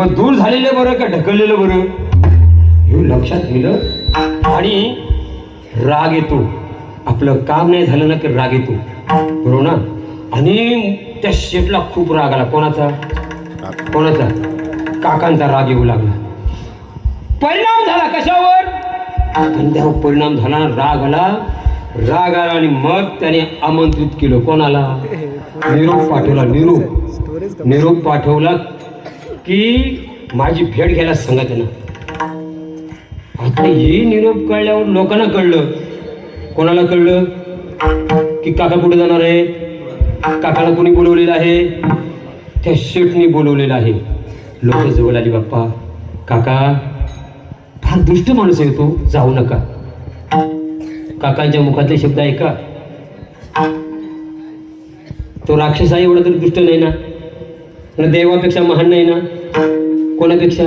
मग दूर झालेलं बरं का ढकललेलं बरं? हे लक्षात गेलं. आणि राग येतो. आपलं काम नाही झालं ना की राग येतो. बरोबर ना आणि त्या शेटला खूप राग आला. कोणाचा? कोणाचा? काकांचा राग येऊ लागला. परिणाम झाला कशावर? त्यावर परिणाम झाला राग आला. राग आला आणि मग त्याने आमंत्रित केलं. कोणाला? निरोप पाठवला. निरोप. निरोप पाठवला. की माझी भेट घ्यायला सांगा त्यांना. आता हे निरोप कळल्यावर लोकांना कळलं. कोणाला कळलं? की काका कुठे जाणार आहे काकाला कोणी बोलवलेलं आहे? त्या शेटनी बोलवलेलं आहे. लोक जवळ आली बाप्पा. काका फार दुष्ट माणूस आहे तो. जाऊ नका. काकांच्या मुखातले शब्द ऐका. तो राक्षस आहे एवढा तरी दुष्ट नाही ना? आणि देवापेक्षा महान नाही ना? कोणापेक्षा?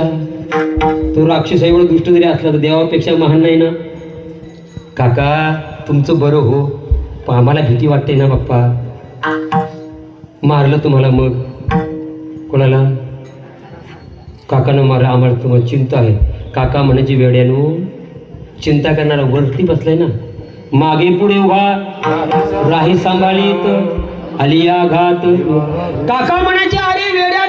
तो राक्षस एवढं दुष्ट जरी असला तर देवापेक्षा महान नाही ना? काका तुमचं बरं हो पण आम्हाला भीती वाटते ना बाप्पा. मारलं तुम्हाला मग? कोणाला? काकानं मारलं आम्हाला तुम्हाला चिंता आहे. काका म्हणायची वेड्यानो चिंता करणारा वरती बसलाय ना. मागे पुढे उभा राही सांभाळीत. आलिया घात काका म्हणायचे अरे वेड्या